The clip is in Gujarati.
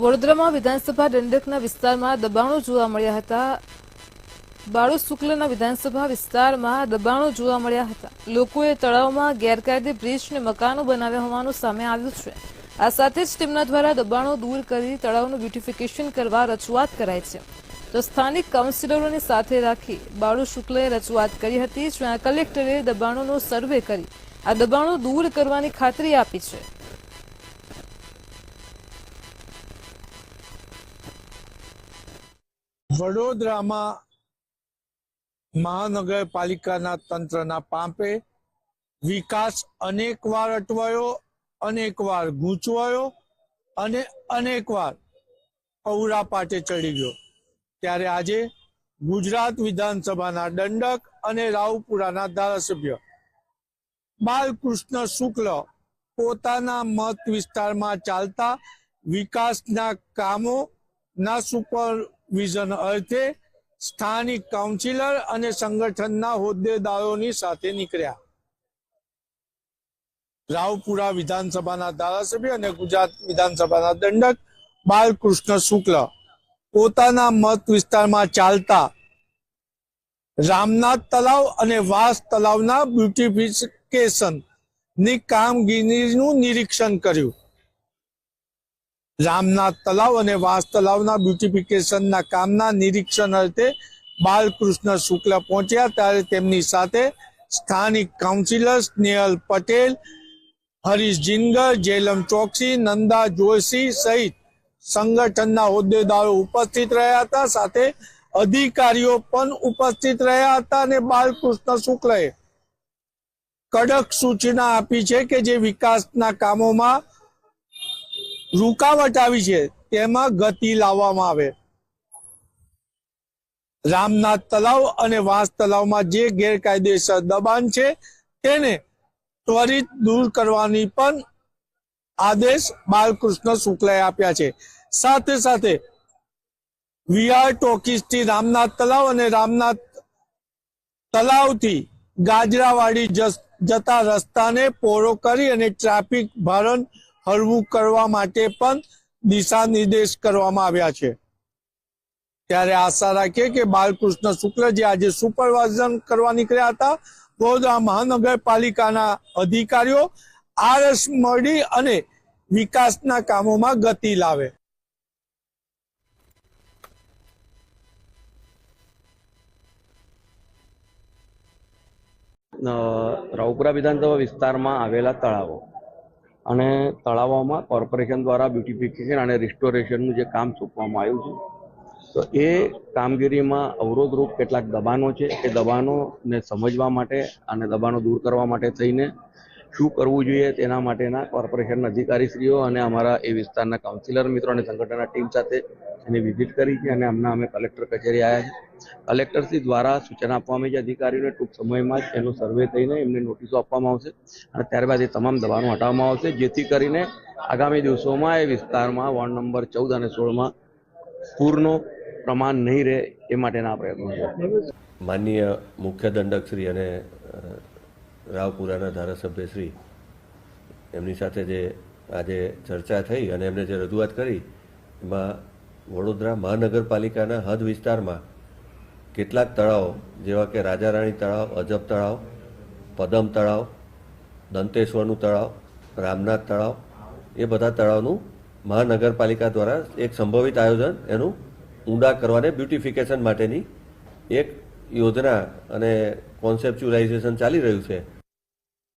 વડોદરામાં વિધાનસભા દંડકના વિસ્તારમાં દબાણો જોવા મળ્યા હતા. બાળુ શુક્લના વિધાનસભા વિસ્તારમાં દબાણો જોવા મળ્યા હતા. લોકોએ તળાવમાં ગેરકાયદે બ્રિજને મકાનો બનાવ્યા હોવાનું સામે આવ્યું છે. આ સાથે જ તેમના દ્વારા દબાણો દૂર કરી તળાવનું બ્યુટિફિકેશન કરવા રજૂઆત કરાય છે. તો સ્થાનિક કાઉન્સિલરોને સાથે રાખી બાળુ શુક્લએ રજૂઆત કરી હતી જ્યાં કલેક્ટરે દબાણોનો સર્વે કરી આ દબાણો દૂર કરવાની ખાતરી આપી છે. વડોદરામાં મહાનગરપાલિકાના તંત્રના પાંપે વિકાસ અનેકવાર અટવાયો, અનેકવાર ગૂંચવાયો અને અનેકવાર કૌરા પાટે ચડી ગયો. ત્યારે આજે ગુજરાત વિધાનસભાના દંડક અને રાવપુરાના ધારાસભ્ય બાલકૃષ્ણ શુક્લ પોતાના મત વિસ્તારમાં ચાલતા વિકાસના કામો ના સુપરવિઝન અર્થે સ્થાનિક કાઉન્સિલર અને સંગઠનના હોદ્દેદારોની સાથે નીકળ્યા. રાવપુરા વિધાનસભાના ધારાસભ્ય અને ગુજરાત વિધાનસભાના દંડક બાલકૃષ્ણ શુક્લ પોતાના મત વિસ્તારમાં ચાલતા રામનાથ તલાવ અને વાસ તલાવના બ્યુટિફિકેશનની કામગીરીનું નિરીક્ષણ કર્યું. રામનાથ તલાવ અને વાસ તલાવના બ્યુટિફિકેશનના કામના નિરીક્ષણ અર્થે બાલકૃષ્ણ શુક્લ પહોંચ્યા ત્યારે તેમની સાથે સ્થાનિક કાઉન્સિલર સ્નેહલ પટેલ, હરીશ જિંગર, જેલમ ચોકસી, નંદા જોશી સહિત સંગઠનના હોદ્દેદારો ઉપસ્થિત રહ્યા હતા. સાથે અધિકારીઓ પણ ઉપસ્થિત રહ્યા હતા અને બાલકૃષ્ણ શુક્લએ કડક સૂચના આપી છે કે જે વિકાસના કામોમાં રૂકાવટ આવી છે, તેમાં ગતિ લાવવામાં આવે. રામનાથ તલાવ અને વાંસ તલાવમાં જે ગેરકાયદેસર દબાણ છે, તેને ત્વરિત દૂર કરવાની પણ આદેશ બાલકૃષ્ણ શુક્લાએ આપ્યા છે. સાથે સાથે વીઆર ટોકીસથી રામનાથ તલાવ અને રામનાથ તલાવથી ગાજરાવાડી જતા રસ્તાને પોરો કરી અને ટ્રાફિક ભારણ હળવું કરવા માટે પણ દિશા નિર્દેશ કરવામાં આવ્યા છે. ત્યારે આશા રાખીએ કે બાલકૃષ્ણ શુક્લ જે આજે સુપરવાઇઝન કરવા નીકળ્યા હતા વડોદરા મહાનગરપાલિકાના અધિકારીઓ આરસ મળી અને વિકાસના કામોમાં ગતિ લાવે. રાવપુરા વિધાનસભા વિસ્તારમાં આવેલા તળાવો. અને તળાવોમાં કોર્પોરેશન દ્વારા બ્યુટિફિકેશન અને રિસ્ટોરેશનનું જે કામ સોંપવામાં આવ્યું છે. તો એ કામગીરીમાં અવરોધરૂપ કેટલાક દબાણો છે એ દબાણોને સમજવા માટે અને દબાણો દૂર કરવા માટે થઈને શું કરવું જોઈએ તેના માટેના કોર્પોરેશનના અધિકારીશ્રીઓ અને અમારા એ વિસ્તારના કાઉન્સિલર મિત્રો અને સંગઠનના ટીમ સાથે એની વિઝિટ કરી છે અને હમણાં અમે કલેક્ટર કચેરી આવ્યા છે. કલેક્ટરશ્રી દ્વારા સૂચના આપવામાં આવી છે અધિકારીઓને. ટૂંક સમયમાં જ એનો સર્વે થઈને એમને નોટિસો આપવામાં આવશે અને ત્યારબાદ એ તમામ દબાણો હટાવવામાં આવશે. જેથી કરીને આગામી દિવસોમાં એ વિસ્તારમાં વોર્ડ નંબર ચૌદ અને સોળમાં પૂરનો પ્રમાણ નહીં રહે એ માટેના પ્રયત્નો છે. માનનીય મુખ્ય દંડક શ્રી અને રાવપુરાના ધારાસભ્ય શ્રી, એમની સાથે જે આજે ચર્ચા થઈ અને એમને જે રજૂઆત કરી, એમાં વડોદરા મહાનગરપાલિકાના હદ વિસ્તારમાં કેટલાક તળાવો, જેવા કે રાજારાણી તળાવ, અજબ તળાવ, પદમ તળાવ, દંતેશ્વરનું તળાવ, રામનાથ તળાવ, એ બધા તળાવનું મહાનગરપાલિકા દ્વારા એક સંભવિત આયોજન એનું ઊંડા કરવાને બ્યુટિફિકેશન માટેની એક યોજના અને કોન્સેપ્ચ્યુલાઇઝેશન ચાલી રહ્યું છે.